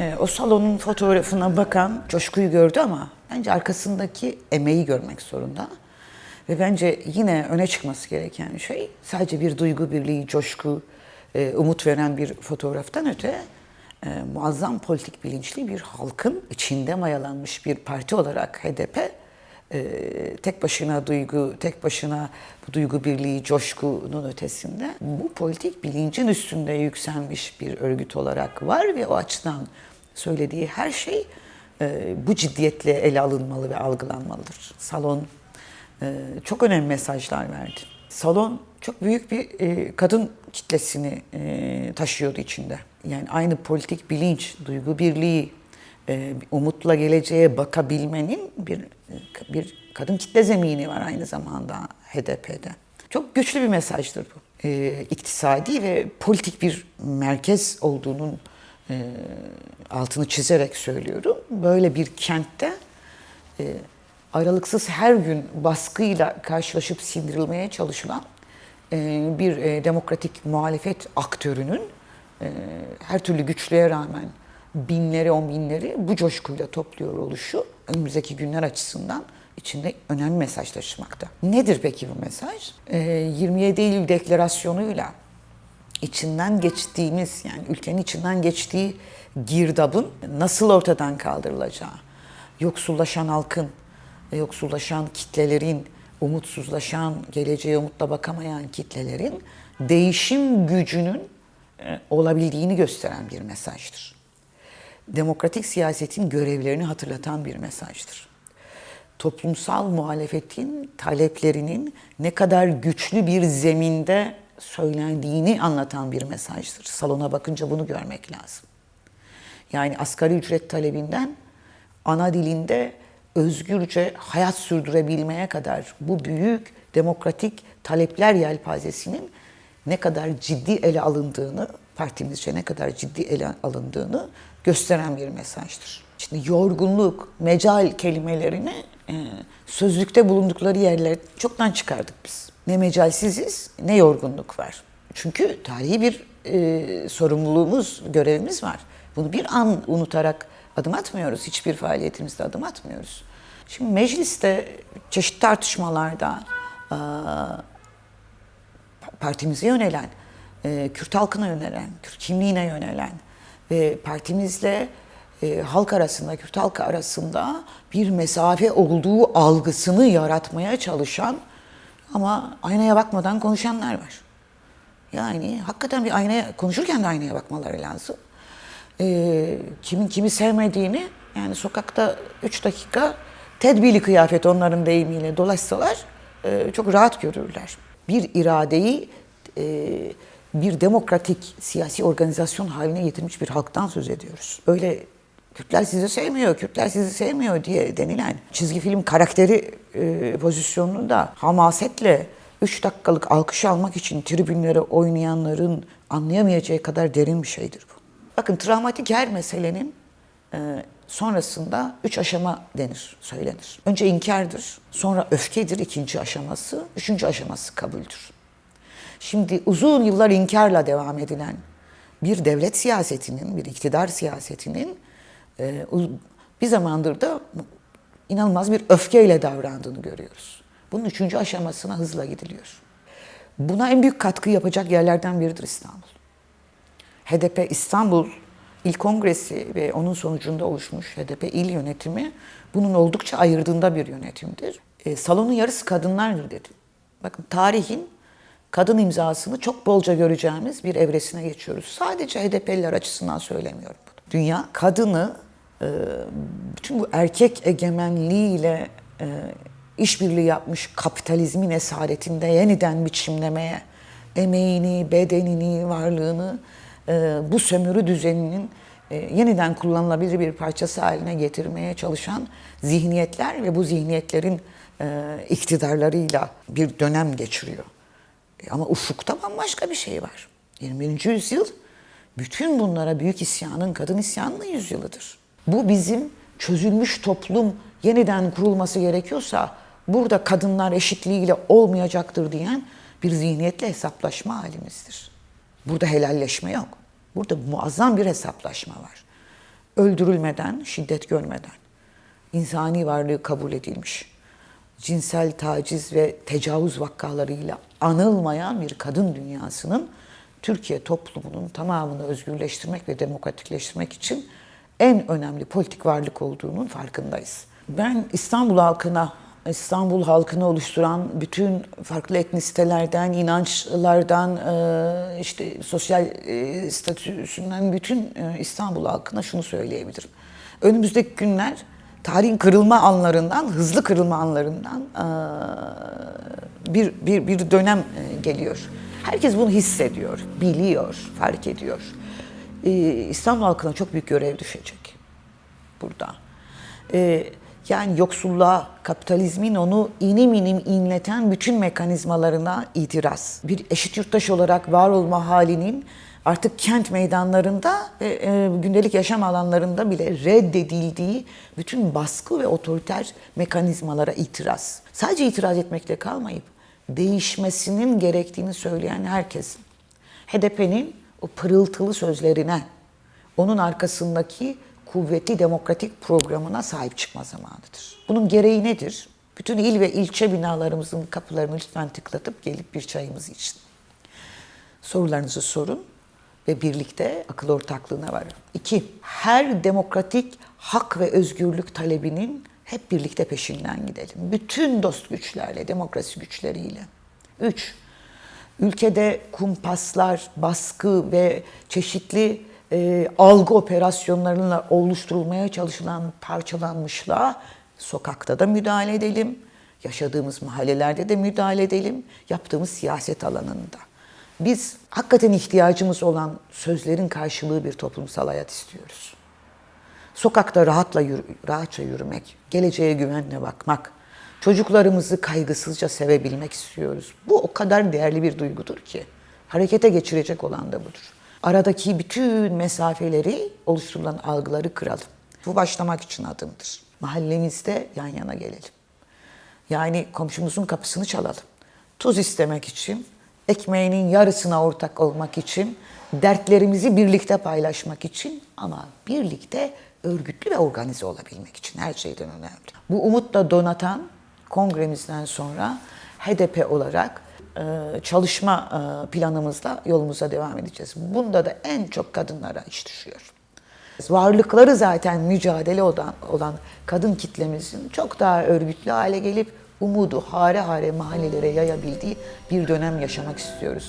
Ee, o salonun fotoğrafına bakan coşkuyu gördü ama bence arkasındaki emeği görmek zorunda. Ve bence yine öne çıkması gereken şey sadece bir duygu birliği, coşku, e, umut veren bir fotoğraftan öte e, muazzam politik bilinçli bir halkın içinde mayalanmış bir parti olarak HDP e, tek başına duygu, tek başına bu duygu birliği, coşkunun ötesinde bu politik bilincin üstünde yükselmiş bir örgüt olarak var ve o açıdan söylediği her şey e, bu ciddiyetle ele alınmalı ve algılanmalıdır. Salon e, çok önemli mesajlar verdi. Salon çok büyük bir e, kadın kitlesini e, taşıyordu içinde. Yani aynı politik bilinç, duygu birliği, umutla geleceğe bakabilmenin bir bir kadın kitle zemini var aynı zamanda HDP'de. Çok güçlü bir mesajdır bu. E, iktisadi ve politik bir merkez olduğunun e, altını çizerek söylüyorum. Böyle bir kentte e, aralıksız her gün baskıyla karşılaşıp sindirilmeye çalışılan e, bir e, demokratik muhalefet aktörünün e, her türlü güçlüğe rağmen binleri, on binleri bu coşkuyla topluyor oluşu önümüzdeki günler açısından içinde önemli mesaj taşımakta. Nedir peki bu mesaj? E, 27 Eylül Deklarasyonu'yla içinden geçtiğimiz yani ülkenin içinden geçtiği girdabın nasıl ortadan kaldırılacağı, yoksullaşan halkın, yoksullaşan kitlelerin, umutsuzlaşan, geleceğe umutla bakamayan kitlelerin değişim gücünün e, olabildiğini gösteren bir mesajdır. Demokratik siyasetin görevlerini hatırlatan bir mesajdır. Toplumsal muhalefetin taleplerinin ne kadar güçlü bir zeminde söylendiğini anlatan bir mesajdır. Salona bakınca bunu görmek lazım. Yani asgari ücret talebinden ana dilinde özgürce hayat sürdürebilmeye kadar bu büyük demokratik talepler yelpazesinin ne kadar ciddi ele alındığını, partimizce ne kadar ciddi ele alındığını gösteren bir mesajdır. Şimdi yorgunluk, mecal kelimelerini e, sözlükte bulundukları yerler çoktan çıkardık biz. Ne mecalsiziz ne yorgunluk var. Çünkü tarihi bir e, sorumluluğumuz, görevimiz var. Bunu bir an unutarak adım atmıyoruz. Hiçbir faaliyetimizde adım atmıyoruz. Şimdi mecliste çeşitli tartışmalarda e, partimize yönelen, e, Kürt halkına yönelen, Kürt kimliğine yönelen ve partimizle e, halk arasında, Kürt halkı arasında bir mesafe olduğu algısını yaratmaya çalışan ama aynaya bakmadan konuşanlar var. Yani hakikaten bir aynaya konuşurken de aynaya bakmaları lazım. E, kimin kimi sevmediğini yani sokakta 3 dakika tedbili kıyafet onların deyimiyle dolaşsalar e, çok rahat görürler. Bir iradeyi e, bir demokratik siyasi organizasyon haline getirmiş bir halktan söz ediyoruz. Öyle Kürtler sizi sevmiyor, Kürtler sizi sevmiyor diye denilen çizgi film karakteri e, pozisyonunda hamasetle 3 dakikalık alkış almak için tribünlere oynayanların anlayamayacağı kadar derin bir şeydir bu. Bakın travmatik her meselenin e, sonrasında üç aşama denir, söylenir. Önce inkardır, sonra öfkedir ikinci aşaması, üçüncü aşaması kabuldür. Şimdi uzun yıllar inkarla devam edilen bir devlet siyasetinin, bir iktidar siyasetinin e, bir zamandır da inanılmaz bir öfkeyle davrandığını görüyoruz. Bunun üçüncü aşamasına hızla gidiliyor. Buna en büyük katkı yapacak yerlerden biridir İstanbul. HDP İstanbul İl Kongresi ve onun sonucunda oluşmuş HDP il yönetimi bunun oldukça ayırdığında bir yönetimdir. E, salonun yarısı kadınlardır dedi. Bakın tarihin kadın imzasını çok bolca göreceğimiz bir evresine geçiyoruz. Sadece HDP'liler açısından söylemiyorum bunu. Dünya kadını e, bütün bu erkek egemenliğiyle e, işbirliği yapmış kapitalizmin esaretinde yeniden biçimlemeye, emeğini, bedenini, varlığını e, bu sömürü düzeninin yeniden kullanılabilir bir parçası haline getirmeye çalışan zihniyetler ve bu zihniyetlerin iktidarlarıyla bir dönem geçiriyor. Ama ufukta bambaşka bir şey var. 21. yüzyıl bütün bunlara büyük isyanın, kadın isyanının yüzyılıdır. Bu bizim çözülmüş toplum yeniden kurulması gerekiyorsa burada kadınlar eşitliğiyle olmayacaktır diyen bir zihniyetle hesaplaşma halimizdir. Burada helalleşme yok. Burada muazzam bir hesaplaşma var. öldürülmeden, şiddet görmeden, insani varlığı kabul edilmiş, cinsel taciz ve tecavüz vakalarıyla anılmayan bir kadın dünyasının Türkiye toplumunun tamamını özgürleştirmek ve demokratikleştirmek için en önemli politik varlık olduğunun farkındayız. Ben İstanbul halkına, İstanbul halkını oluşturan bütün farklı etnisitelerden, inançlardan, e, işte sosyal e, statüsünden bütün e, İstanbul halkına şunu söyleyebilirim. Önümüzdeki günler tarihin kırılma anlarından, hızlı kırılma anlarından bir, bir, bir dönem geliyor. Herkes bunu hissediyor, biliyor, fark ediyor. İstanbul halkına çok büyük görev düşecek burada. Yani yoksulluğa, kapitalizmin onu inim inim inleten bütün mekanizmalarına itiraz. Bir eşit yurttaş olarak var olma halinin artık kent meydanlarında ve e, gündelik yaşam alanlarında bile reddedildiği bütün baskı ve otoriter mekanizmalara itiraz. Sadece itiraz etmekle kalmayıp değişmesinin gerektiğini söyleyen herkesin HDP'nin o pırıltılı sözlerine, onun arkasındaki kuvvetli demokratik programına sahip çıkma zamanıdır. Bunun gereği nedir? Bütün il ve ilçe binalarımızın kapılarını lütfen tıklatıp gelip bir çayımız için. Sorularınızı sorun ve birlikte akıl ortaklığına varın. İki, her demokratik hak ve özgürlük talebinin hep birlikte peşinden gidelim. Bütün dost güçlerle, demokrasi güçleriyle. Üç, ülkede kumpaslar, baskı ve çeşitli e, algı operasyonlarıyla oluşturulmaya çalışılan parçalanmışlığa sokakta da müdahale edelim, yaşadığımız mahallelerde de müdahale edelim, yaptığımız siyaset alanında. Biz hakikaten ihtiyacımız olan sözlerin karşılığı bir toplumsal hayat istiyoruz. Sokakta rahatla yürü, rahatça yürümek, geleceğe güvenle bakmak, çocuklarımızı kaygısızca sevebilmek istiyoruz. Bu o kadar değerli bir duygudur ki harekete geçirecek olan da budur. Aradaki bütün mesafeleri oluşturulan algıları kıralım. Bu başlamak için adımdır. Mahallemizde yan yana gelelim. Yani komşumuzun kapısını çalalım. Tuz istemek için, ekmeğinin yarısına ortak olmak için, dertlerimizi birlikte paylaşmak için ama birlikte örgütlü ve organize olabilmek için her şeyden önemli. Bu umutla donatan kongremizden sonra HDP olarak çalışma e, planımızla yolumuza devam edeceğiz. Bunda da en çok kadınlara iş düşüyor. Varlıkları zaten mücadele olan, olan kadın kitlemizin çok daha örgütlü hale gelip umudu hare hare mahallelere yayabildiği bir dönem yaşamak istiyoruz.